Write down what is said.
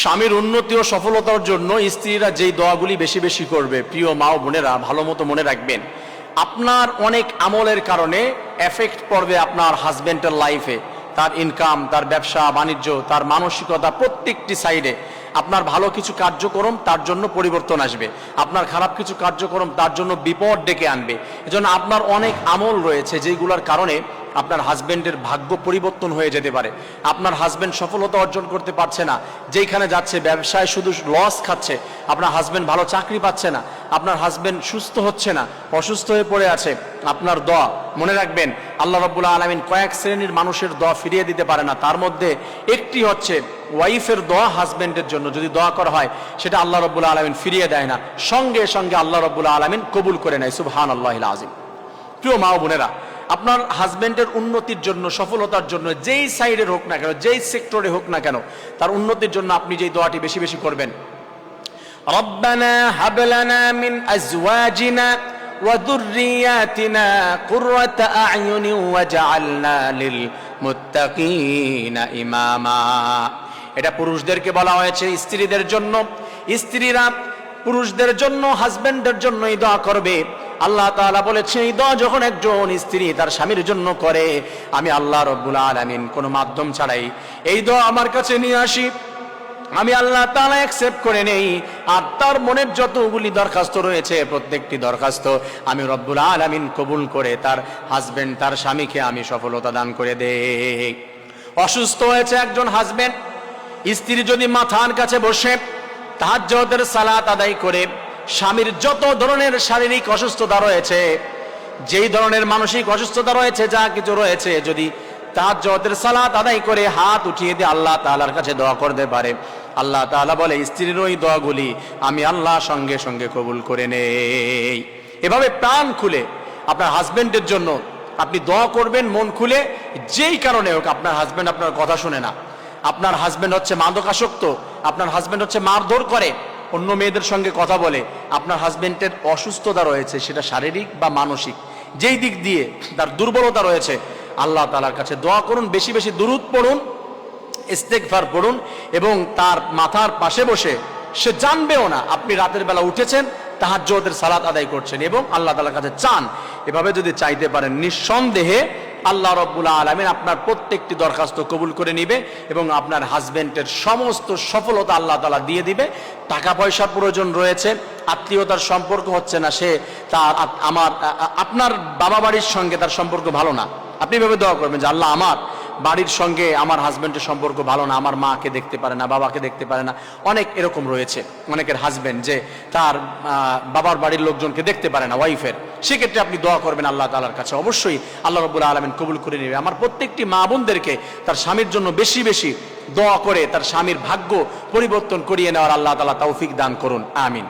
স্বামীর উন্নতি ও সফলতার জন্য স্ত্রীরা যেই দোয়াগুলি বেশি বেশি করবে, প্রিয় মা ও বোনেরা, ভালো মতো মনে রাখবেন। আপনার অনেক আমলের কারণে এফেক্ট পড়বে আপনার হাজবেন্ডের লাইফে তার ইনকাম তার ব্যবসা, বাণিজ্য, তার মানসিকতা প্রত্যেকটি সাইডে আপনার ভালো কিছু কার্যক্রম তার জন্য পরিবর্তন আসবে। আপনার খারাপ কিছু কার্যক্রম তার জন্য বিপদ ডেকে আনবে। এজন্য আপনার অনেক আমল রয়েছে যেগুলোর কারণে আপনার হাজবেন্ডের ভাগ্য পরিবর্তন হয়ে যেতে পারে। আপনার হাজবেন্ড সফলতা অর্জন করতে পারছে না। যেখানে যাচ্ছে, ব্যবসায় শুধু লস খাচ্ছে। আপনার হাজবেন্ড ভালো চাকরি পাচ্ছে না। আপনার হাজবেন্ড সুস্থ হচ্ছে না। অসুস্থ হয়ে পড়ে আছে। আপনার দোয়া, মনে রাখবেন, আল্লাহ রব্বুল্লাহ আলমিন কয়েক শ্রেণির মানুষের দোয়া ফিরিয়ে দিতে পারে না। তার মধ্যে একটি হচ্ছে ওয়াইফের দোয়া হাজবেন্ডের জন্য। যদি দোয়া করা হয়, সেটা আল্লাহ রব্বুল্লাহ আলমিন ফিরিয়ে দেয় না। সঙ্গে সঙ্গে আল্লাহ রব্বুল্লাহ আলমিন কবুল করে নেয়। সুবহান আল্লাহ আজিম প্রিয় মা বোনেরা আপনার হাজবেন্ডের উন্নতির জন্য সফলতার জন্য যেই সাইডের হোক না কেন যেই সেক্টরে হোক না কেন তার উন্নতির জন্য আপনি যেই দোয়াটি বেশি বেশি করবেন ربنا هب لنا من ازواجنا وذرياتنا قرة اعين واجعلنا للمتقين اماما এটা পুরুষদেরকে বলা হয়েছে স্ত্রীদের জন্য স্ত্রীরা পুরুষদের জন্য হাজবেন্ডের জন্য এই দোয়া করবে আল্লাহ তাআলা বলেছে এই দোয়া যখন একজন স্ত্রী তার স্বামীর জন্য করে, আমি আল্লাহ রব্বুল আলামিন কোনো মাধ্যম ছাড়াই এই দোয়া আমার কাছে নিয়ে আসি। আমি আল্লাহ তাআলা অ্যাকসেপ্ট করে নেই, আর তার মনের যতগুলি দরখাস্ত রয়েছে, প্রত্যেকটি দরখাস্ত আমি রব্বুল আলামিন কবুল করে তার হাজবেন্ড তার স্বামীকে আমি সফলতা দান করে দেই। অসুস্থ হয়েছে একজন হাজবেন্ড স্ত্রী যদি মাথার কাছে বসে তাহাজ্জুদের সালাত আদায় করে স্বামীর যত ধরনের শারীরিক অসুস্থতা রয়েছে, যেই ধরনের মানসিক অসুস্থতা রয়েছে, যা কিছু রয়েছে, যদি তাহাজ্জুদের সালাত আদায় করে হাত উঠিয়ে দিয়ে আল্লাহ তাআলার কাছে দোয়া করতে পারে। আল্লাহ তাআলা বলে, স্ত্রীর ওই দোয়াগুলি আমি আল্লাহ সঙ্গে সঙ্গে কবুল করে নেই। এভাবে প্রাণ খুলে আপনার হাজবেন্ডের জন্য আপনি দোয়া করবেন, মন খুলে, যেই কারণে হোক আপনার হাজবেন্ড আপনার কথা শুনে না। আপনার হাজবেন্ড হচ্ছে মাদকাসক্ত, আপনার হাজবেন্ড হচ্ছে মারধর করে। অন্য মেয়েদের সঙ্গে কথা বলে আপনার হাজবেন্ডের অসুস্থতা রয়েছে, সেটা শারীরিক বা মানসিক। যেই দিক দিয়ে তার দুর্বলতা রয়েছে, আল্লাহ তালার কাছে দোয়া করুন, বেশি বেশি দুরুদ পড়ুন ইস্তেকফার পড়ুন এবং তার মাথার পাশে বসে সে জানবেও না, আপনি রাতের বেলা উঠেছেন তাহার জোদের সালাত আদায় করছেন এবং আল্লাহ তালার কাছে চান। এভাবে যদি চাইতে পারেন, নিঃসন্দেহে আল্লাহ রব্বুল্লা আলমিন আপনার প্রত্যেকটি দরখাস্ত কবুল করে নিবে এবং আপনার হাজবেন্ডের সমস্ত সফলতা আল্লাহ তালা দিয়ে দিবে। টাকা পয়সার প্রয়োজন রয়েছে, আত্মীয়তার সম্পর্ক হচ্ছে না, সে তার আমার আপনার বাবা বাড়ির সঙ্গে তার সম্পর্ক ভালো না। আপনি এভাবে দোয়া করবেন যে আল্লাহ আমার বাড়ির সঙ্গে আমার হাজব্যান্ডের সম্পর্ক ভালো না, আমার মাকে দেখতে পারে না, বাবাকে দেখতে পারে না, অনেক এরকম রয়েছে। অনেকের হাজবেন্ড যে তার বাবার বাড়ির লোকজনকে দেখতে পারে না ওয়াইফের সেক্ষেত্রে আপনি দোয়া করবেন আল্লাহ তালার কাছে। অবশ্যই আল্লাহ রবুল আলমিন কবুল করে নেবে। আমার প্রত্যেকটি মা বোনদেরকে তার স্বামীর জন্য বেশি বেশি দোয়া করে তার স্বামীর ভাগ্য পরিবর্তন করিয়ে নেওয়ার আল্লাহ তালা তৌফিক দান করুন। আমিন।